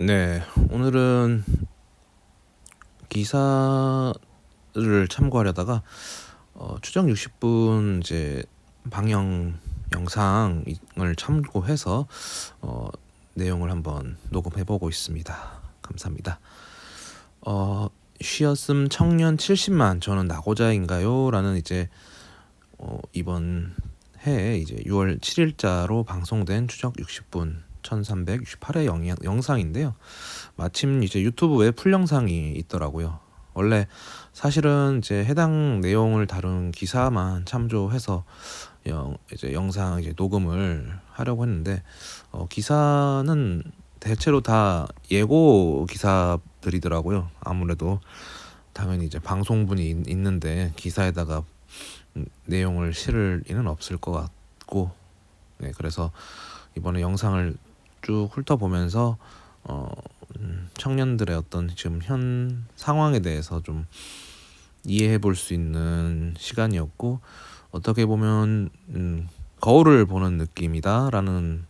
네, 오늘은 기사를 참고하려다가 어, 추정 60분 이제 방영 영상을 참고해서 어, 내용을 한번 녹음해보고 있습니다. 감사합니다. 어, 쉬었음 청년 70만 저는 나고자인가요?라는 이제 어, 이번 해 이제 6월 7일자로 방송된 추적 60분 1368회 영, 영상인데요. 마침 이제 유튜브에 풀 영상이 있더라고요. 원래 사실은 이제 해당 내용을 다룬 기사만 참조해서 영, 이제 영상 이제 녹음을 하려고 했는데 어, 기사는 대체로 다 예고 기사들이더라고요. 아무래도 당연히 이제 방송분이 있, 있는데 기사에다가 음, 내용을 실을 리는 없을 것 같고 네 그래서 이번에 영상을 쭉 훑어보면서 어, 음, 청년들의 어떤 지금 현 상황에 대해서 좀 이해해 볼 수 있는 시간이었고 어떻게 보면 음, 거울을 보는 느낌이다라는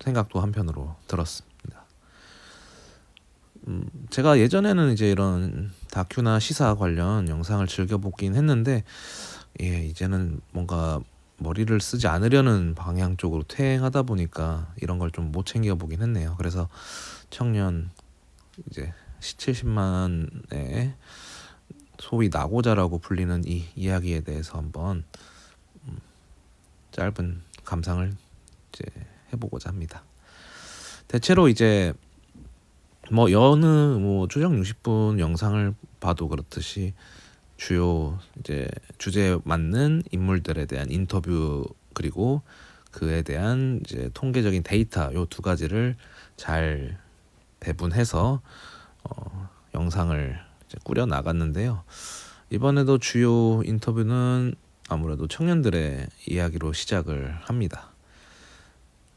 생각도 한편으로 들었습니다. 음, 제가 예전에는 이제 이런 다큐나 시사 관련 영상을 즐겨 보긴 했는데 예, 이제는 뭔가 머리를 쓰지 않으려는 방향 쪽으로 퇴행하다 보니까 이런 걸 좀 못 챙겨 보긴 했네요. 그래서 청년 이제 70만의 소위 나고자라고 불리는 이 이야기에 대해서 한번 음, 짧은 감상을 이제 해보고자 합니다. 대체로 이제 뭐 여느 뭐 추정 60분 영상을 봐도 그렇듯이 주요 이제 주제에 맞는 인물들에 대한 인터뷰 그리고 그에 대한 이제 통계적인 데이터 요 두 가지를 잘 배분해서 어, 영상을 꾸려 나갔는데요. 이번에도 주요 인터뷰는 아무래도 청년들의 이야기로 시작을 합니다.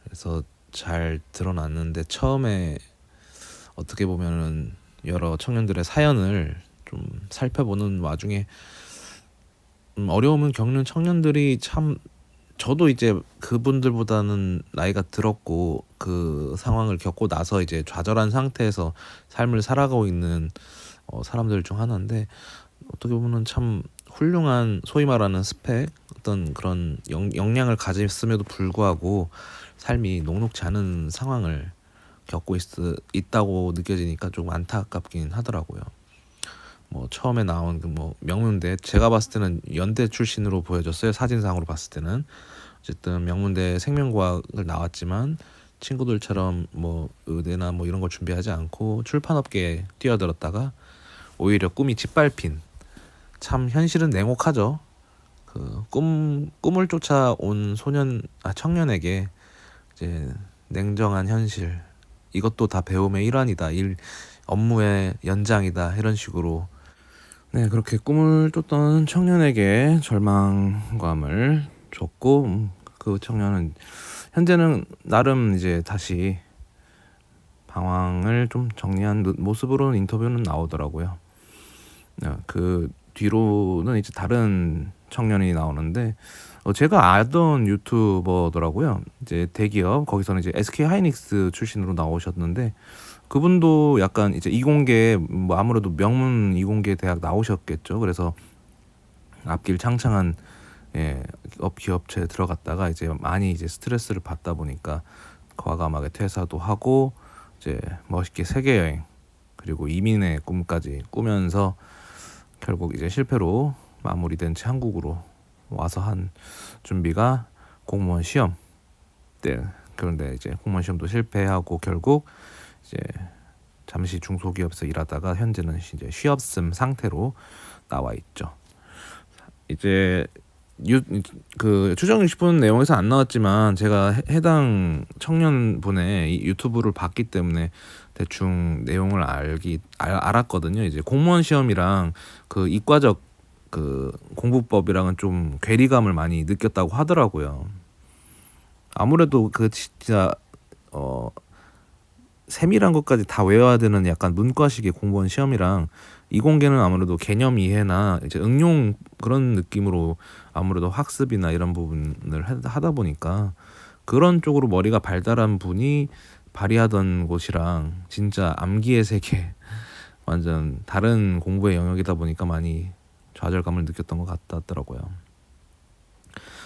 그래서 잘 드러났는데 처음에 어떻게 보면은 여러 청년들의 사연을 좀 살펴보는 와중에 음, 어려움을 겪는 청년들이 참 저도 이제 그분들보다는 나이가 들었고 그 상황을 겪고 나서 이제 좌절한 상태에서 삶을 살아가고 있는 어, 사람들 중 하나인데 어떻게 보면 참 훌륭한 소위 말하는 스펙 어떤 그런 영, 역량을 가졌음에도 불구하고 삶이 녹록지 않은 상황을 겪고 있, 있다고 느껴지니까 좀 안타깝긴 하더라고요. 뭐 처음에 나온 그 뭐 명문대 제가 봤을 때는 연대 출신으로 보여졌어요. 사진상으로 봤을 때는. 어쨌든 명문대 생명과학을 나왔지만 친구들처럼 뭐 의대나 뭐 이런 걸 준비하지 않고 출판업계에 뛰어들었다가 오히려 꿈이 짓밟힌 참 현실은 냉혹하죠. 그 꿈 꿈을 쫓아온 소년 아 청년에게 이제 냉정한 현실 이것도 다 배움의 일환이다. 일 업무의 연장이다. 이런 식으로 네, 그렇게 꿈을 쫓던 청년에게 절망감을 줬고 음, 그 청년은 현재는 나름 이제 다시 방황을 좀 정리한 모습으로 인터뷰는 나오더라고요. 네, 그 뒤로는 이제 다른 청년이 나오는데 어 제가 알던 유튜버더라고요. 이제 대기업 거기서는 이제 SK 하이닉스 출신으로 나오셨는데 그분도 약간 이제 이공계 뭐 아무래도 명문 이공계 대학 나오셨겠죠. 그래서 앞길 창창한 예, 업 기업체에 들어갔다가 이제 많이 이제 스트레스를 받다 보니까 과감하게 퇴사도 하고 이제 멋있게 세계 여행 그리고 이민의 꿈까지 꾸면서 결국 이제 실패로 마무리된 채 한국으로 와서 한 준비가 공무원 시험 때 그런데 이제 공무원 시험도 실패하고 결국 이제 잠시 중소기업에서 일하다가 현재는 이제 쉬었음 상태로 나와 있죠. 이제 유, 그 추정 60분 내용에서 안 나왔지만 제가 해, 해당 청년분의 유튜브를 봤기 때문에 대충 내용을 알기 알, 알았거든요. 이제 공무원 시험이랑 그 이과적 그 공부법이랑은 좀 괴리감을 많이 느꼈다고 하더라고요. 아무래도 그 진짜 어 세밀한 것까지 다 외워야 되는 약간 문과식의 공무원 시험이랑 이공계는 아무래도 개념 이해나 이제 응용 그런 느낌으로 아무래도 학습이나 이런 부분을 하다 보니까 그런 쪽으로 머리가 발달한 분이 발휘하던 곳이랑 진짜 암기의 세계 완전 다른 공부의 영역이다 보니까 많이 좌절감을 느꼈던 것 같더라고요.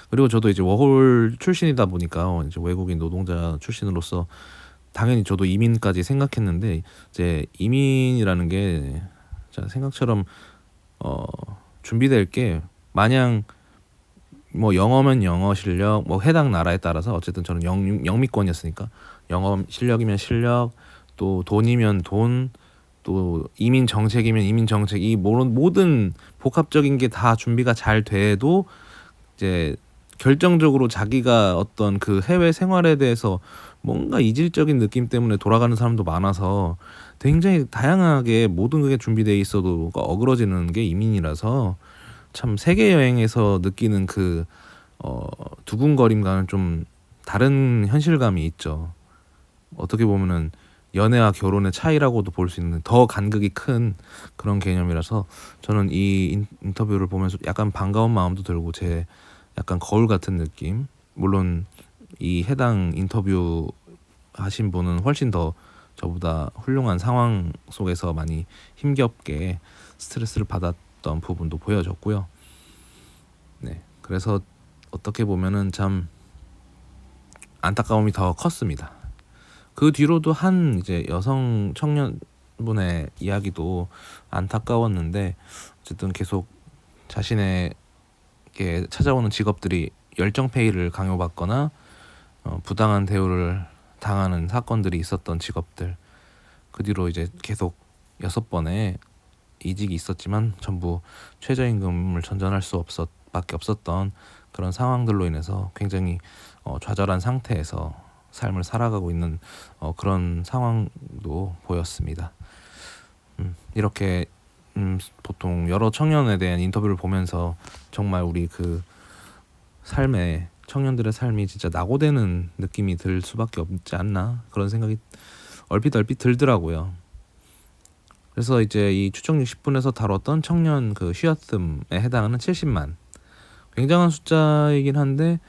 그리고 저도 이제 워홀 출신이다 보니까 이제 외국인 노동자 출신으로서 당연히 저도 이민까지 생각했는데 이제 이민이라는 게 생각처럼 어 준비될 게 마냥 뭐 영어면 영어 실력 뭐 해당 나라에 따라서 어쨌든 저는 영, 영미권이었으니까 영어 실력이면 실력 또 돈이면 돈 또 이민 정책이면 이민 정책 이 모든 모든 복합적인 게 다 준비가 잘 돼도 이제 결정적으로 자기가 어떤 그 해외 생활에 대해서 뭔가 이질적인 느낌 때문에 돌아가는 사람도 많아서 굉장히 다양하게 모든 게 준비돼 있어도 어그러지는 게 이민이라서 참 세계 여행에서 느끼는 그 어, 두근거림과는 좀 다른 현실감이 있죠. 어떻게 보면은 연애와 결혼의 차이라고도 볼 수 있는 더 간극이 큰 그런 개념이라서 저는 이 인- 인터뷰를 보면서 약간 반가운 마음도 들고 제 약간 거울 같은 느낌. 물론 이 해당 인터뷰 하신 분은 훨씬 더 저보다 훌륭한 상황 속에서 많이 힘겹게 스트레스를 받았던 부분도 보여졌고요. 네. 그래서 어떻게 보면은 참 안타까움이 더 컸습니다. 그 뒤로도 한 이제 여성 청년분의 이야기도 안타까웠는데 어쨌든 계속 자신에게 찾아오는 직업들이 열정 페이를 강요받거나 어, 부당한 대우를 당하는 사건들이 있었던 직업들 그 뒤로 이제 계속 여섯 번의 이직이 있었지만 전부 최저임금을 전전할 수 없었 밖에 없었던 그런 상황들로 인해서 굉장히 어, 좌절한 상태에서 삶을 살아가고 있는 어, 그런 상황도 보였습니다. 음, 이렇게 음, 보통 여러 청년에 대한 인터뷰를 보면서 정말 우리 그 삶에 청년들의 삶이 진짜 낙오되는 느낌이 들 수밖에 없지 않나 그런 생각이 얼핏 얼핏 들더라고요. 그래서 이제 이 추정 60분에서 다뤘던 청년 그 쉬어뜸에 해당하는 70만 굉장한 숫자이긴 한데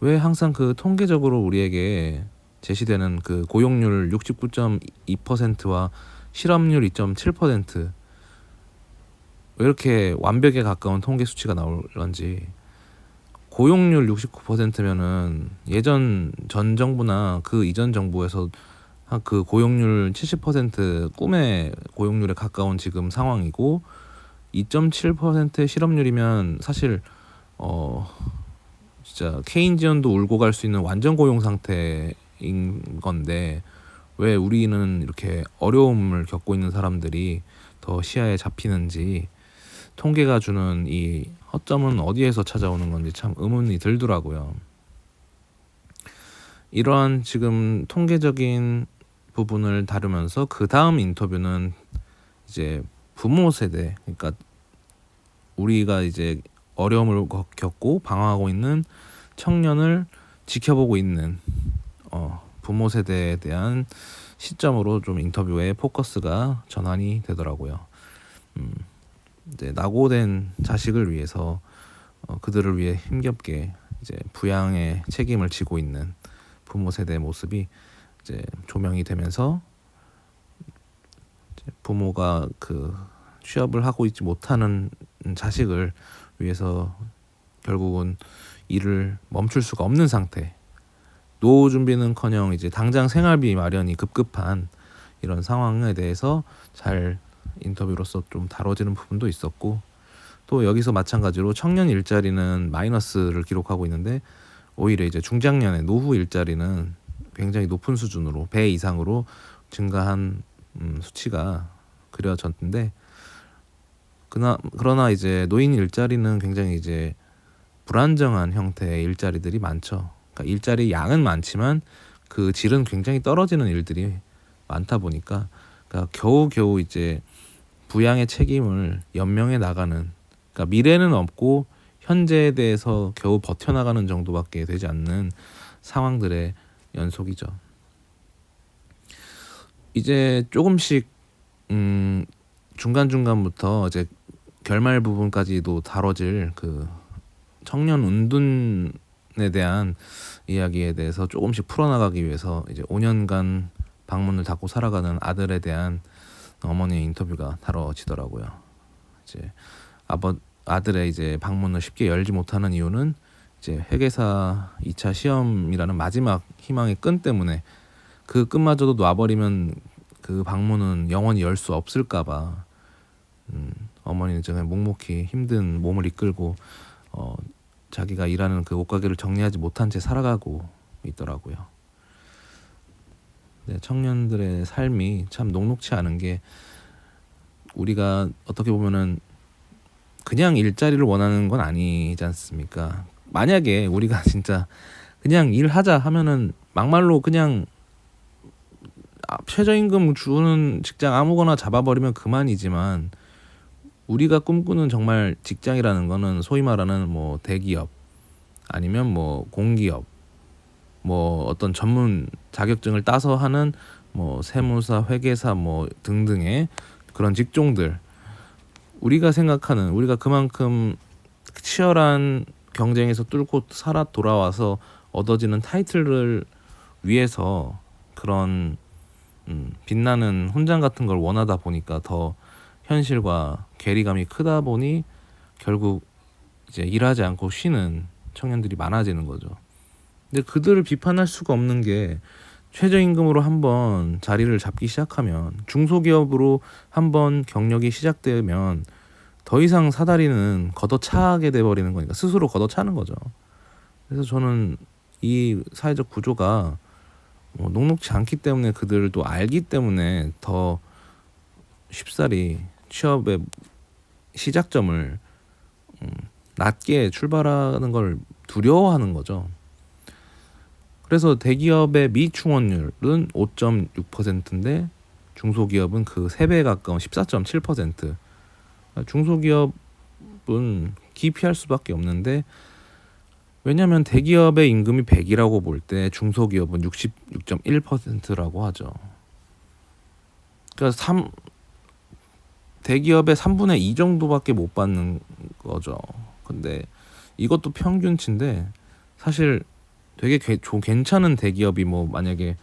왜 항상 그 통계적으로 우리에게 제시되는 그 고용률 69.2%와 실업률 2.7%왜 이렇게 완벽에 가까운 통계 수치가 나올런지 고용률 69%면은 예전 전 정부나 그 이전 정부에서 한그 고용률 70% 꿈의 고용률에 가까운 지금 상황이고 2.7%의 실업률이면 사실 어 진짜 케인지언도 울고 갈 수 있는 완전 고용 상태인 건데 왜 우리는 이렇게 어려움을 겪고 있는 사람들이 더 시야에 잡히는지 통계가 주는 이 허점은 어디에서 찾아오는 건지 참 의문이 들더라고요. 이러한 지금 통계적인 부분을 다루면서 그 다음 인터뷰는 이제 부모 세대, 그러니까 우리가 이제 어려움을 겪- 겪고 방황하고 있는 청년을 지켜보고 있는 어, 부모 세대에 대한 시점으로 좀 인터뷰의 포커스가 전환이 되더라고요. 음, 이제 낙오된 자식을 위해서 어, 그들을 위해 힘겹게 이제 부양의 책임을 지고 있는 부모 세대의 모습이 이제 조명이 되면서 이제 부모가 그 취업을 하고 있지 못하는 자식을 위해서 결국은 일을 멈출 수가 없는 상태. 노후 준비는커녕 이제 당장 생활비 마련이 급급한 이런 상황에 대해서 잘 인터뷰로서 좀 다뤄지는 부분도 있었고 또 여기서 마찬가지로 청년 일자리는 마이너스를 기록하고 있는데 오히려 이제 중장년의 노후 일자리는 굉장히 높은 수준으로 배 이상으로 증가한 음, 수치가 그려졌는데 그나 그러나 이제 노인 일자리는 굉장히 이제 불안정한 형태의 일자리들이 많죠. 그러니까 일자리 양은 많지만 그 질은 굉장히 떨어지는 일들이 많다 보니까 그러니까 겨우 겨우 이제 부양의 책임을 연명해 나가는 그러니까 미래는 없고 현재에 대해서 겨우 버텨나가는 정도밖에 되지 않는 상황들의 연속이죠. 이제 조금씩 음 중간 중간부터 이제 결말 부분까지도 다뤄질 그 청년 운둔에 대한 이야기에 대해서 조금씩 풀어나가기 위해서 이제 5년간 방문을 닫고 살아가는 아들에 대한 어머니의 인터뷰가 다뤄지더라고요. 이제 아버 아들의 이제 방문을 쉽게 열지 못하는 이유는 이제 회계사 2차 시험이라는 마지막 희망의 끈 때문에 그 끈마저도 놔버리면 그 방문은 영원히 열 수 없을까봐 음, 어머니는 정말 묵묵히 힘든 몸을 이끌고 어, 자기가 일하는 그 옷가게를 정리하지 못한 채 살아가고 있더라고요. 네, 청년들의 삶이 참 녹록치 않은 게 우리가 어떻게 보면은 그냥 일자리를 원하는 건 아니지 않습니까? 만약에 우리가 진짜 그냥 일하자 하면은 막말로 그냥 아, 최저임금 주는 직장 아무거나 잡아버리면 그만이지만 우리가 꿈꾸는 정말 직장이라는 거는 소위 말하는 뭐 대기업 아니면 뭐 공기업 뭐 어떤 전문 자격증을 따서 하는 뭐 세무사, 회계사 뭐 등등의 그런 직종들 우리가 생각하는 우리가 그만큼 치열한 경쟁에서 뚫고 살아 돌아와서 얻어지는 타이틀을 위해서 그런 음, 빛나는 훈장 같은 걸 원하다 보니까 더 현실과 괴리감이 크다 보니 결국 이제 일하지 않고 쉬는 청년들이 많아지는 거죠. 근데 그들을 비판할 수가 없는 게 최저임금으로 한번 자리를 잡기 시작하면 중소기업으로 한번 경력이 시작되면 더 이상 사다리는 걷어차게 돼 버리는 거니까 스스로 걷어차는 거죠. 그래서 저는 이 사회적 구조가 뭐 녹록지 않기 때문에 그들도 알기 때문에 더 쉽사리 취업의 시작점을 음, 낮게 출발하는 걸 두려워하는 거죠. 그래서 대기업의 미충원율은 5.6%인데 중소기업은 그 3배 가까운 14.7%. 중소기업은 기피할 수밖에 없는데 왜냐하면 대기업의 임금이 100이라고 볼 때 중소기업은 66.1%라고 하죠. 그러니까 3 대기업의 3분의 2 정도밖에 못 받는 거죠. 근데 이것도 평균치인데 사실 되게 개, 조, 괜찮은 대기업이 뭐 만약에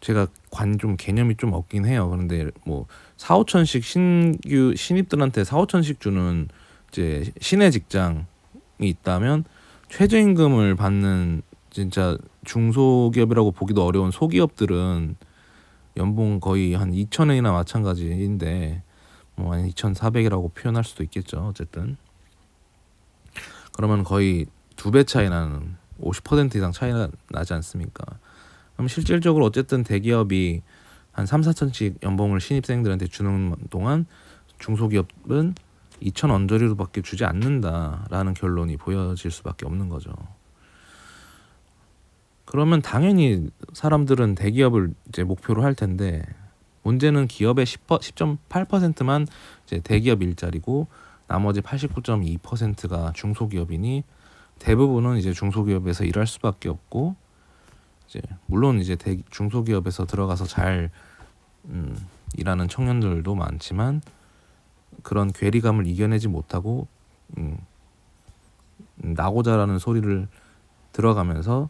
제가 관 좀 개념이 좀 없긴 해요. 그런데 뭐 4, 5천씩 신규 신입들한테 4, 5천씩 주는 이제 시내 직장이 있다면 최저임금을 받는 진짜 중소기업이라고 보기도 어려운 소기업들은 연봉 거의 한 2천엔이나 마찬가지인데 뭐한 2,400이라고 표현할 수도 있겠죠. 어쨌든 그러면 거의 두 배 차이 나는 50% 이상 차이가 나지 않습니까? 그럼 실질적으로 어쨌든 대기업이 한 3, 4천씩 연봉을 신입생들한테 주는 동안 중소기업은 2천 언저리로밖에 주지 않는다라는 결론이 보여질 수밖에 없는 거죠. 그러면 당연히 사람들은 대기업을 이제 목표로 할 텐데 문제는 기업의 10, 10.8%만 이제 대기업 일자리고 나머지 89.2%가 중소기업이니 대부분은 이제 중소기업에서 일할 수밖에 없고 이제 물론 이제 대, 중소기업에서 들어가서 잘 음, 일하는 청년들도 많지만 그런 괴리감을 이겨내지 못하고 음, 나고자라는 소리를 들어가면서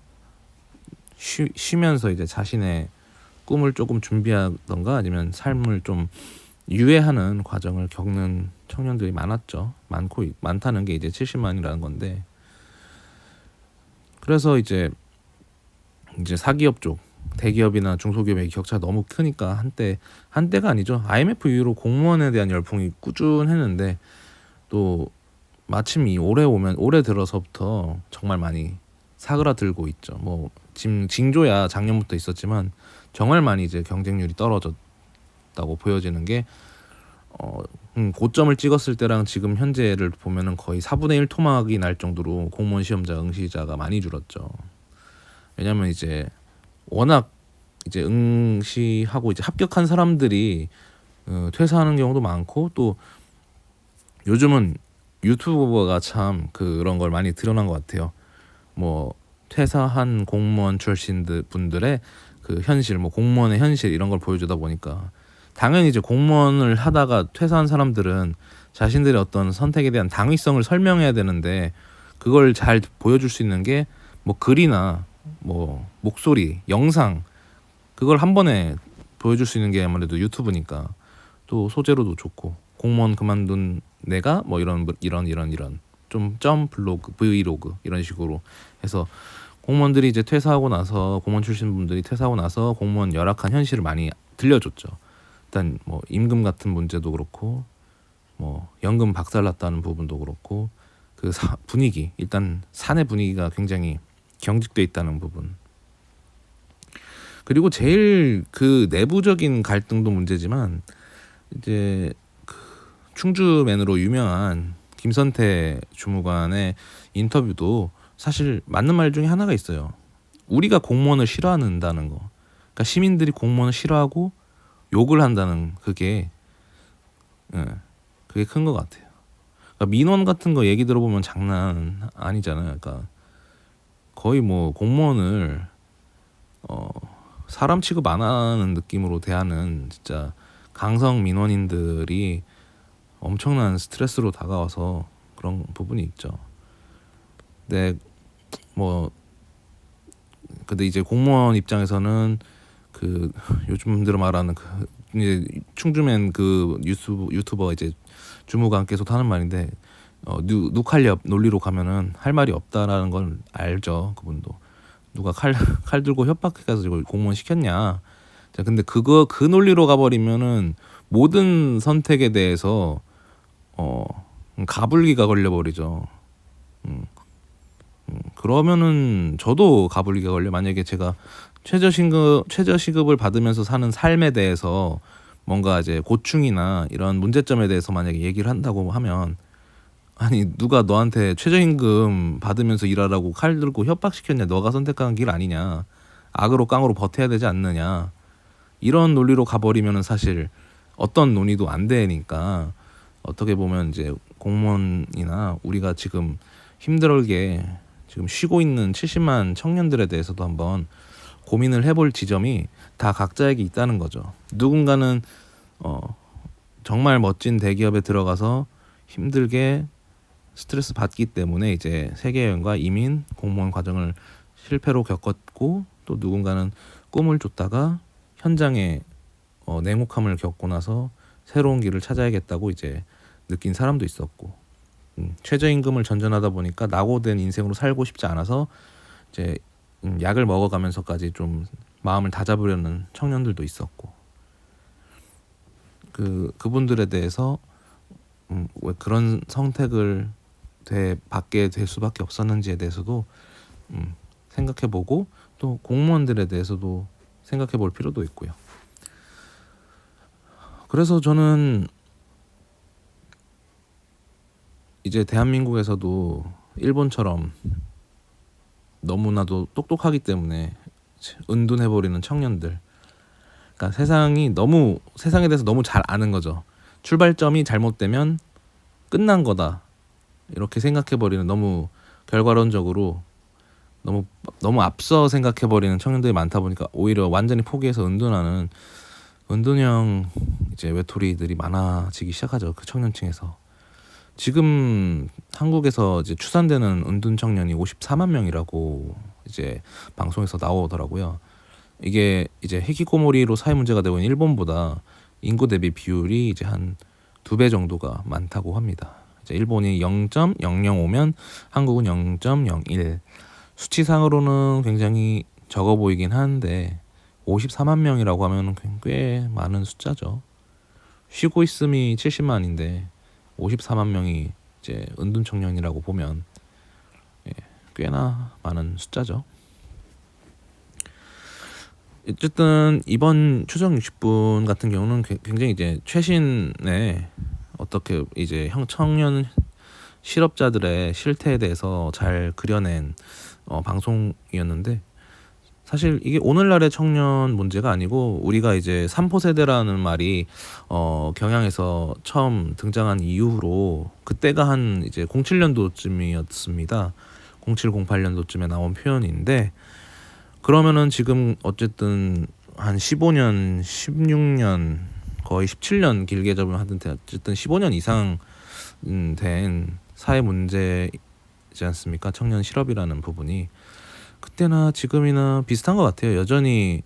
쉬, 쉬면서 이제 자신의 꿈을 조금 준비하던가 아니면 삶을 좀 유예하는 과정을 겪는 청년들이 많았죠. 많고 많다는 게 이제 70만이라는 건데 그래서 이제 이제 사기업 쪽 대기업이나 중소기업의 격차가 너무 크니까 한때 한때가 아니죠. IMF 이후로 공무원에 대한 열풍이 꾸준했는데 또 마침 이 올해 오면 올해 들어서부터 정말 많이 사그라들고 있죠. 뭐 지금 징조야 작년부터 있었지만 정말 많이 이제 경쟁률이 떨어졌다고 보여지는 게 어, 음, 고점을 찍었을 때랑 지금 현재를 보면은 거의 4분의 1 토막이 날 정도로 공무원 시험자 응시자가 많이 줄었죠. 왜냐면 이제 워낙 이제 응시하고 이제 합격한 사람들이 어, 퇴사하는 경우도 많고 또 요즘은 유튜버가 참 그런 걸 많이 드러난 것 같아요. 뭐 퇴사한 공무원 출신 분들의 그 현실, 뭐 공무원의 현실 이런 걸 보여주다 보니까 당연히 이제 공무원을 하다가 퇴사한 사람들은 자신들의 어떤 선택에 대한 당위성을 설명해야 되는데 그걸 잘 보여줄 수 있는 게 뭐 글이나 뭐 목소리, 영상 그걸 한 번에 보여줄 수 있는 게 아무래도 유튜브니까 또 소재로도 좋고 공무원 그만둔 내가 뭐 이런 이런 이런 이런 좀 점 블로그 브이로그 이런 식으로 해서 공무원들이 이제 퇴사하고 나서 공무원 출신 분들이 퇴사하고 나서 공무원 열악한 현실을 많이 들려줬죠. 일단 뭐 임금 같은 문제도 그렇고 뭐 연금 박살났다는 부분도 그렇고 그 사, 분위기 일단 사내 분위기가 굉장히 경직돼 있다는 부분 그리고 제일 그 내부적인 갈등도 문제지만 이제 그 충주맨으로 유명한 김선태 주무관의 인터뷰도 사실 맞는 말 중에 하나가 있어요. 우리가 공무원을 싫어한다는 거. 그러니까 시민들이 공무원을 싫어하고 욕을 한다는 그게 예, 그게 큰 것 같아요. 그러니까 민원 같은 거 얘기 들어보면 장난 아니잖아요. 그러니까 거의 뭐 공무원을 어 사람 취급 안 하는 느낌으로 대하는 진짜 강성 민원인들이 엄청난 스트레스로 다가와서 그런 부분이 있죠. 근데 뭐 근데 이제 공무원 입장에서는 그 요즘 들어 말하는 그 이제 충주맨 그 유튜브 유튜버 이제 주무관께서 하는 말인데 어, 누, 누칼렵 논리로 가면은 할 말이 없다라는 걸 알죠 그분도. 누가 칼 칼 들고 협박해가지고 공무원 시켰냐. 자 근데 그거 그 논리로 가버리면은 모든 선택에 대해서 어 가불기가 걸려버리죠. 음, 음 그러면은 저도 가불기가 걸려. 만약에 제가 최저시급 최저시급을 받으면서 사는 삶에 대해서 뭔가 이제 고충이나 이런 문제점에 대해서 만약에 얘기를 한다고 하면 아니 누가 너한테 최저임금 받으면서 일하라고 칼 들고 협박시켰냐 너가 선택한 길 아니냐 악으로 깡으로 버텨야 되지 않느냐 이런 논리로 가버리면은 사실 어떤 논의도 안 되니까 어떻게 보면 이제 공무원이나 우리가 지금 힘들게 지금 쉬고 있는 70만 청년들에 대해서도 한번 고민을 해볼 지점이 다 각자에게 있다는 거죠. 누군가는 어 정말 멋진 대기업에 들어가서 힘들게 스트레스 받기 때문에 이제 세계 여행과 이민 공무원 과정을 실패로 겪었고 또 누군가는 꿈을 쫓다가 현장에 어, 냉혹함을 겪고 나서 새로운 길을 찾아야겠다고 이제 느낀 사람도 있었고 음, 최저임금을 전전하다 보니까 낙오된 인생으로 살고 싶지 않아서 이제 음, 약을 먹어가면서까지 좀 마음을 다잡으려는 청년들도 있었고 그 그분들에 대해서 음, 왜 그런 선택을 돼 받게 될 수밖에 없었는지에 대해서도 음, 생각해보고 또 공무원들에 대해서도 생각해볼 필요도 있고요. 그래서 저는 이제 대한민국에서도 일본처럼 너무나도 똑똑하기 때문에 은둔해버리는 청년들. 그러니까 세상이 너무 세상에 대해서 너무 잘 아는 거죠. 출발점이 잘못되면 끝난 거다. 이렇게 생각해버리는 너무 결과론적으로 너무 너무 앞서 생각해버리는 청년들이 많다 보니까 오히려 완전히 포기해서 은둔하는 은둔형 이제 외톨이들이 많아지기 시작하죠 그 청년층에서 지금 한국에서 이제 추산되는 은둔 청년이 54만 명이라고 이제 방송에서 나오더라고요. 이게 이제 해키코모리로 사회 문제가 되고 있는 일본보다 인구 대비 비율이 이제 한 두 배 정도가 많다고 합니다. 이제 일본이 0.005면 한국은 0.01 수치상으로는 굉장히 적어 보이긴 하는데 54만 명이라고 하면 꽤 많은 숫자죠. 쉬고 있음이 70만인데 54만 명이 이제 은둔 청년이라고 보면 예, 꽤나 많은 숫자죠. 어쨌든 이번 추정 60분 같은 경우는 굉장히 이제 최신의 어떻게 이제 형 청년 실업자들의 실태에 대해서 잘 그려낸 어, 방송이었는데 사실 이게 오늘날의 청년 문제가 아니고 우리가 이제 삼포 세대라는 말이 어 경향에서 처음 등장한 이후로 그때가 한 이제 07년도쯤이었습니다. 07, 08년도쯤에 나온 표현인데 그러면은 지금 어쨌든 한 15년, 16년 거의 17년 길게 잡으면 하던데 어쨌든 15년 이상 된 사회 문제이지 않습니까? 청년 실업이라는 부분이 그때나 지금이나 비슷한 것 같아요. 여전히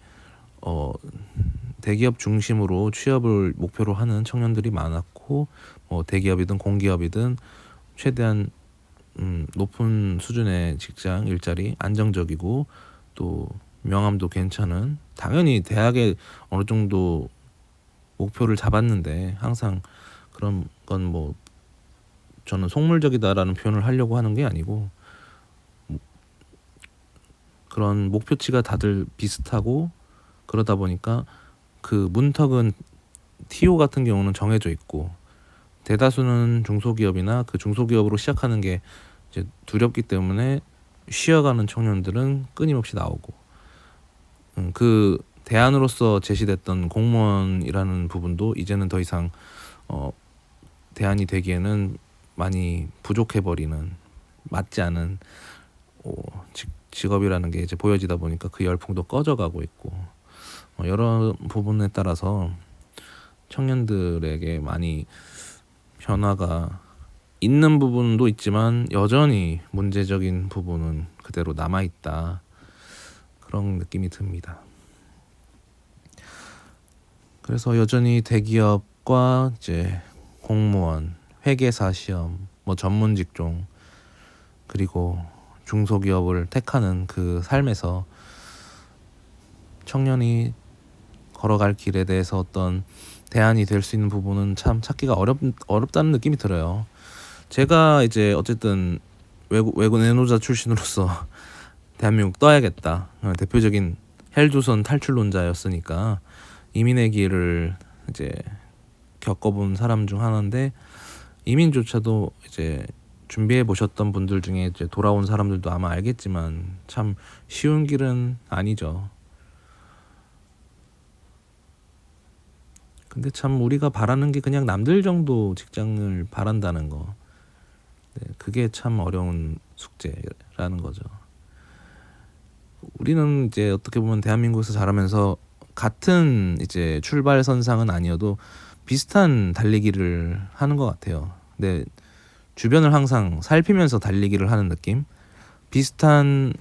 어 대기업 중심으로 취업을 목표로 하는 청년들이 많았고 뭐 대기업이든 공기업이든 최대한 음, 높은 수준의 직장 일자리 안정적이고 또 명함도 괜찮은 당연히 대학에 어느 정도 목표를 잡았는데 항상 그런 건 뭐 저는 속물적이다라는 표현을 하려고 하는 게 아니고 뭐 그런 목표치가 다들 비슷하고 그러다 보니까 그 문턱은 TO 같은 경우는 정해져 있고 대다수는 중소기업이나 그 중소기업으로 시작하는 게 이제 두렵기 때문에 쉬어가는 청년들은 끊임없이 나오고 음, 그 대안으로서 제시됐던 공무원이라는 부분도 이제는 더 이상 어, 대안이 되기에는 많이 부족해 버리는 맞지 않은 어, 직, 직업이라는 게 이제 보여지다 보니까 그 열풍도 꺼져가고 있고 어, 여러 부분에 따라서 청년들에게 많이 변화가 있는 부분도 있지만 여전히 문제적인 부분은 그대로 남아 있다 그런 느낌이 듭니다. 그래서 여전히 대기업과 이제 공무원, 회계사 시험, 뭐 전문 직종 그리고 중소기업을 택하는 그 삶에서 청년이 걸어갈 길에 대해서 어떤 대안이 될 수 있는 부분은 참 찾기가 어렵 어렵다는 느낌이 들어요. 제가 이제 어쨌든 외국 외국 내노자 출신으로서 대한민국 떠야겠다 어, 대표적인 헬조선 탈출론자였으니까 이민의 길을 이제 겪어본 사람 중 하나인데 이민조차도 이제 준비해 보셨던 분들 중에 이제 돌아온 사람들도 아마 알겠지만 참 쉬운 길은 아니죠. 근데 참 우리가 바라는 게 그냥 남들 정도 직장을 바란다는 거. 네, 그게 참 어려운 숙제라는 거죠. 우리는 이제 어떻게 보면 대한민국에서 자라면서 같은 이제 출발선상은 아니어도 비슷한 달리기를 하는 것 같아요. 근데 주변을 항상 살피면서 달리기를 하는 느낌? 비슷한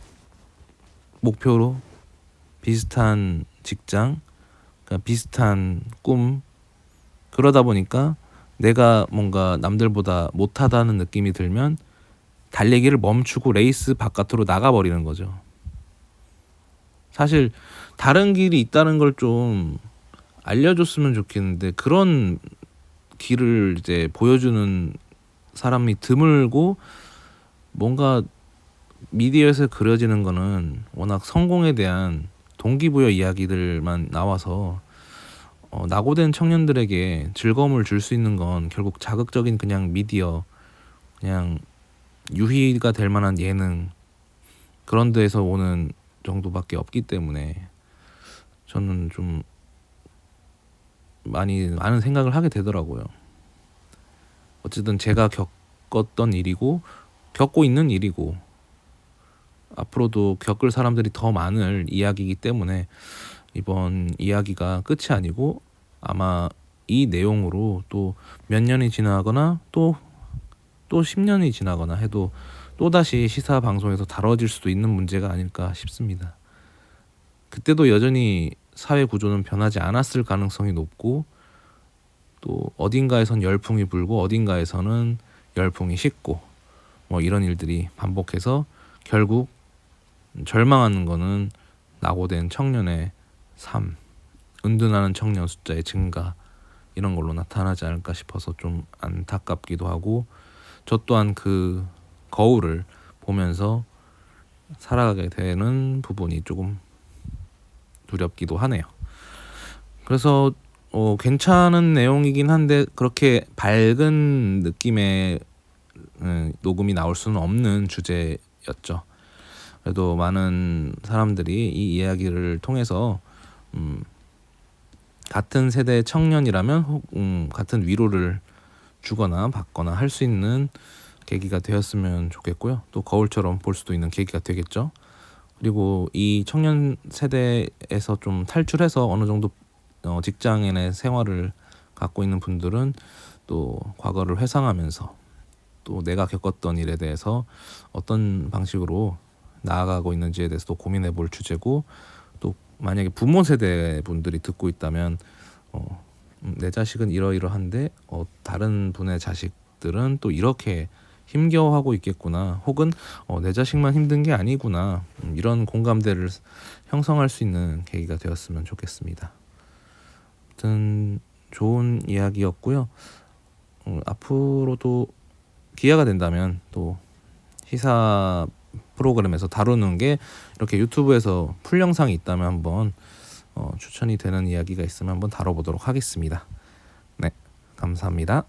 목표로 비슷한 직장, 그러니까 비슷한 꿈 그러다 보니까 내가 뭔가 남들보다 못하다는 느낌이 들면 달리기를 멈추고 레이스 바깥으로 나가버리는 거죠. 사실 다른 길이 있다는 걸 좀 알려줬으면 좋겠는데 그런 길을 이제 보여주는 사람이 드물고 뭔가 미디어에서 그려지는 거는 워낙 성공에 대한 동기부여 이야기들만 나와서 어, 낙오된 청년들에게 즐거움을 줄 수 있는 건 결국 자극적인 그냥 미디어 그냥 유희가 될 만한 예능 그런 데에서 오는 정도밖에 없기 때문에 저는 좀 많이 많은 생각을 하게 되더라고요. 어쨌든 제가 겪었던 일이고 겪고 있는 일이고 앞으로도 겪을 사람들이 더 많을 이야기이기 때문에 이번 이야기가 끝이 아니고 아마 이 내용으로 또 몇 년이 지나거나 또 또 10년이 지나거나 해도 또다시 시사 방송에서 다뤄질 수도 있는 문제가 아닐까 싶습니다. 그때도 여전히 사회 구조는 변하지 않았을 가능성이 높고 또 어딘가에선 열풍이 불고 어딘가에서는 열풍이 식고 뭐 이런 일들이 반복해서 결국 절망하는 거는 낙오된 청년의 삶, 은둔하는 청년 숫자의 증가 이런 걸로 나타나지 않을까 싶어서 좀 안타깝기도 하고 저 또한 그 거울을 보면서 살아가게 되는 부분이 조금 두렵기도 하네요. 그래서 어, 괜찮은 내용이긴 한데 그렇게 밝은 느낌의 음, 녹음이 나올 수는 없는 주제였죠. 그래도 많은 사람들이 이 이야기를 통해서 음, 같은 세대 청년이라면 혹, 음, 같은 위로를 주거나 받거나 할 수 있는 계기가 되었으면 좋겠고요. 또 거울처럼 볼 수도 있는 계기가 되겠죠. 그리고 이 청년 세대에서 좀 탈출해서 어느 정도 어, 직장인의 생활을 갖고 있는 분들은 또 과거를 회상하면서 또 내가 겪었던 일에 대해서 어떤 방식으로 나아가고 있는지에 대해서도 고민해 볼 주제고 또 만약에 부모 세대 분들이 듣고 있다면 어, 음, 내 자식은 이러이러한데 어, 다른 분의 자식들은 또 이렇게 힘겨워하고 있겠구나 혹은 어, 내 자식만 힘든 게 아니구나 음, 이런 공감대를 형성할 수 있는 계기가 되었으면 좋겠습니다. 아무튼 좋은 이야기였고요. 어, 앞으로도 기회가 된다면 또 시사 프로그램에서 다루는 게 이렇게 유튜브에서 풀 영상이 있다면 한번 어, 추천이 되는 이야기가 있으면 한번 다뤄보도록 하겠습니다. 네, 감사합니다.